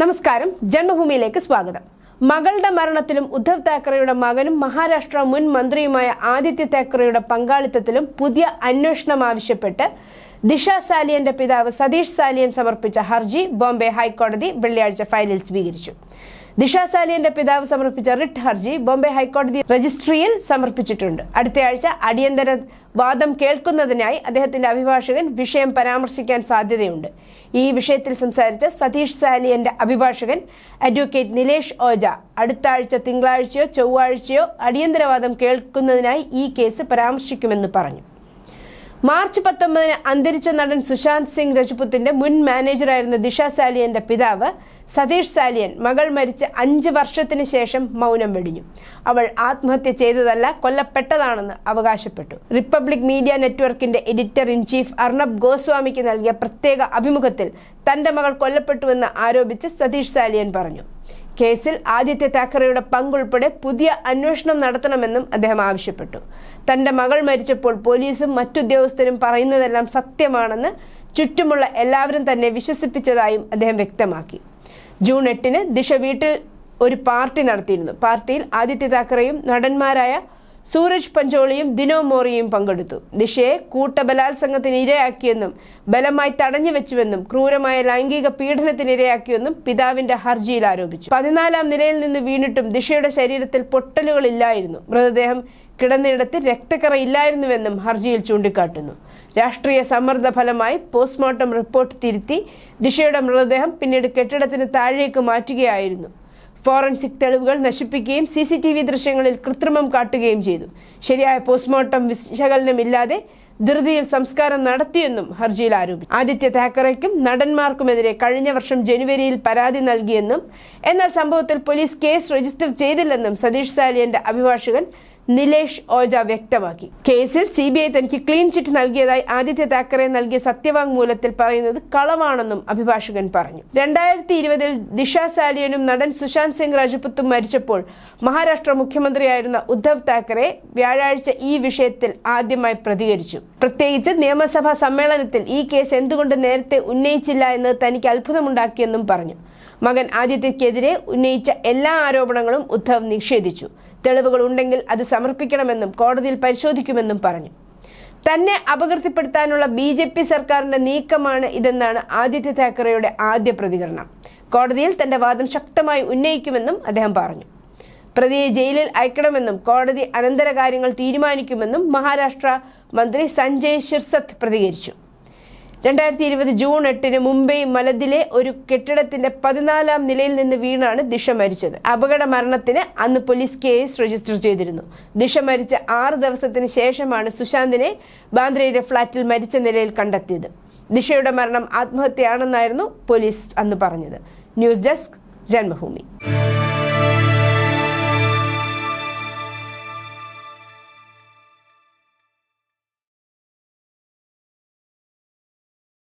നമസ്കാരം. ജന്മഭൂമിയിലേക്ക് സ്വാഗതം. മകളുടെ മരണത്തിലും ഉദ്ധവ് താക്കറെയുടെ മകനും മഹാരാഷ്ട്ര മുൻ മന്ത്രിയുമായ ആദിത്യ താക്കറെയുടെ പങ്കാളിത്തത്തിലും പുതിയ അന്വേഷണം ആവശ്യപ്പെട്ട് ദിഷ സാലിയന്റെ പിതാവ് സതീഷ് സാലിയൻ സമർപ്പിച്ച ഹർജി ബോംബെ ഹൈക്കോടതി വെള്ളിയാഴ്ച ഫയലിൽ സ്വീകരിച്ചു. ദിശ സാലിയന്റെ പിതാവ് സമർപ്പിച്ച റിട്ട് ഹർജി ബോംബെ ഹൈക്കോടതി രജിസ്ട്രിയിൽ സമർപ്പിച്ചിട്ടുണ്ട്. അടുത്തയാഴ്ച അടിയന്തര വാദം കേൾക്കുന്നതിനായി അദ്ദേഹത്തിന്റെ അഭിഭാഷകൻ വിഷയം പരാമർശിക്കാൻ സാധ്യതയുണ്ട്. ഈ വിഷയത്തിൽ സംസാരിച്ച സതീഷ് സാലിയന്റെ അഭിഭാഷകൻ അഡ്വക്കേറ്റ് നിലേഷ് ഓജ. അടുത്ത ആഴ്ച തിങ്കളാഴ്ചയോ ചൊവ്വാഴ്ചയോ അടിയന്തരവാദം കേൾക്കുന്നതിനായി ഈ കേസ് പരാമർശിക്കുമെന്ന് പറഞ്ഞു. മാർച്ച് പത്തൊമ്പതിന് അന്തരിച്ച നടൻ സുശാന്ത് സിംഗ് രജപുത്തിന്റെ മുൻ മാനേജറായിരുന്ന ദിശ സാലിയന്റെ പിതാവ് സതീഷ് സാലിയൻ മകൾ മരിച്ച് അഞ്ച് വർഷത്തിന് ശേഷം മൗനം വെടിഞ്ഞു. അവൾ ആത്മഹത്യ ചെയ്തതല്ല കൊല്ലപ്പെട്ടതാണെന്ന് അവകാശപ്പെട്ടു. റിപ്പബ്ലിക് മീഡിയ നെറ്റ്വർക്കിന്റെ എഡിറ്റർ ഇൻ ചീഫ് അർണബ് ഗോസ്വാമിക്ക് നൽകിയ പ്രത്യേക അഭിമുഖത്തിൽ തന്റെ മകൾ കൊല്ലപ്പെട്ടുവെന്ന് ആരോപിച്ച് സതീഷ് സാലിയൻ പറഞ്ഞു. കേസിൽ ആദിത്യ താക്കറെയുടെ പങ്കുൾപ്പെടെ പുതിയ അന്വേഷണം നടത്തണമെന്നും അദ്ദേഹം ആവശ്യപ്പെട്ടു. തന്റെ മകൾ മരിച്ചപ്പോൾ പോലീസും മറ്റുദ്യോഗസ്ഥരും പറയുന്നതെല്ലാം സത്യമാണെന്ന് ചുറ്റുമുള്ള എല്ലാവരും തന്നെ വിശ്വസിപ്പിച്ചതായും അദ്ദേഹം വ്യക്തമാക്കി. ജൂൺ എട്ടിന് ദിശ വീട്ടിൽ ഒരു പാർട്ടി നടത്തിയിരുന്നു. പാർട്ടിയിൽ ആദിത്യ താക്കറെയും നടന്മാരായ സൂരജ് പഞ്ചോളിയും ദിനോ മോറിയും പങ്കെടുത്തു. ദിശയെ കൂട്ടബലാത്സംഗത്തിന് ഇരയാക്കിയെന്നും ബലമായി തടഞ്ഞു വെച്ചുവെന്നും ക്രൂരമായ ലൈംഗിക പീഡനത്തിന് ഇരയാക്കിയെന്നും പിതാവിന്റെ ഹർജിയിൽ ആരോപിച്ചു. പതിനാലാം നിലയിൽ നിന്ന് വീണിട്ടും ദിശയുടെ ശരീരത്തിൽ പൊട്ടലുകളില്ലായിരുന്നു. മൃതദേഹം കിടന്നിടത്ത് രക്തക്കറ ഇല്ലായിരുന്നുവെന്നും ഹർജിയിൽ ചൂണ്ടിക്കാട്ടുന്നു. രാഷ്ട്രീയ സമ്മർദ്ദ ഫലമായി പോസ്റ്റ്മോർട്ടം റിപ്പോർട്ട് തിരുത്തി ദിശയുടെ മൃതദേഹം പിന്നീട് കെട്ടിടത്തിന് താഴേക്ക് മാറ്റുകയായിരുന്നു. ഫോറൻസിക് തെളിവുകൾ നശിപ്പിക്കുകയും സി സി ടി വി ദൃശ്യങ്ങളിൽ കൃത്രിമം കാട്ടുകയും ചെയ്തു. ശരിയായ പോസ്റ്റ്മോർട്ടം വിശകലനമില്ലാതെ ധൃതിയിൽ സംസ്കാരം നടത്തിയെന്നും ഹർജിയിൽ ആരോപിച്ചു. ആദിത്യ താക്കറയ്ക്കും നടന്മാർക്കുമെതിരെ കഴിഞ്ഞ വർഷം ജനുവരിയിൽ പരാതി നൽകിയെന്നും എന്നാൽ സംഭവത്തിൽ പോലീസ് കേസ് രജിസ്റ്റർ ചെയ്തില്ലെന്നും സതീഷ് സാലിയന്റെ അഭിഭാഷകൻ നിലേഷ് ഓജ വ്യക്തമാക്കി. കേസിൽ സി ബി ഐ തനിക്ക് ക്ലീൻ ചിറ്റ് നൽകിയതായി ആദിത്യ താക്കറെ നൽകിയ സത്യവാങ്മൂലത്തിൽ പറയുന്നത് കളവാണെന്നും അഭിഭാഷകൻ പറഞ്ഞു. രണ്ടായിരത്തി ഇരുപതിൽ ദിശ സാലിയനും നടൻ സുശാന്ത് സിംഗ് രാജപുത്തും മരിച്ചപ്പോൾ മഹാരാഷ്ട്ര മുഖ്യമന്ത്രിയായിരുന്ന ഉദ്ധവ് താക്കറെ വ്യാഴാഴ്ച ഈ വിഷയത്തിൽ ആദ്യമായി പ്രതികരിച്ചു. പ്രത്യേകിച്ച് നിയമസഭാ സമ്മേളനത്തിൽ ഈ കേസ് എന്തുകൊണ്ട് നേരത്തെ ഉന്നയിച്ചില്ല എന്ന് തനിക്ക് അത്ഭുതമുണ്ടാക്കിയെന്നും പറഞ്ഞു. മകൻ ആദിത്യക്കെതിരെ ഉന്നയിച്ച എല്ലാ ആരോപണങ്ങളും ഉദ്ധവ് നിഷേധിച്ചു. തെളിവുകൾ ഉണ്ടെങ്കിൽ അത് സമർപ്പിക്കണമെന്നും കോടതിയിൽ പരിശോധിക്കുമെന്നും പറഞ്ഞു. തന്നെ അപകീർത്തിപ്പെടുത്താനുള്ള ബി ജെ പി സർക്കാരിന്റെ നീക്കമാണ് ഇതെന്നാണ് ആദിത്യ താക്കറെയുടെ ആദ്യ പ്രതികരണം. കോടതിയിൽ തന്റെ വാദം ശക്തമായി ഉന്നയിക്കുമെന്നും അദ്ദേഹം പറഞ്ഞു. പ്രതിയെ ജയിലിൽ അയക്കണമെന്നും കോടതി അനന്തര കാര്യങ്ങൾ തീരുമാനിക്കുമെന്നും മഹാരാഷ്ട്ര മന്ത്രി സഞ്ജയ് ഷിർസത്ത് പ്രതികരിച്ചു. രണ്ടായിരത്തി ഇരുപത് ജൂൺ എട്ടിന് മുംബൈ മലദിലെ ഒരു കെട്ടിടത്തിന്റെ പതിനാലാം നിലയിൽ നിന്ന് വീണാണ് ദിശ മരിച്ചത്. അപകട മരണത്തിന് അന്ന് പോലീസ് കേസ് രജിസ്റ്റർ ചെയ്തിരുന്നു. ദിശ മരിച്ച ആറ് ദിവസത്തിന് ശേഷമാണ് സുശാന്തിനെ ബാന്ദ്രയിലെ ഫ്ളാറ്റിൽ മരിച്ച നിലയിൽ കണ്ടെത്തിയത്. ദിശയുടെ മരണം ആത്മഹത്യയാണെന്നായിരുന്നു പോലീസ് അന്ന് പറഞ്ഞത്. News desk Janmabhumi.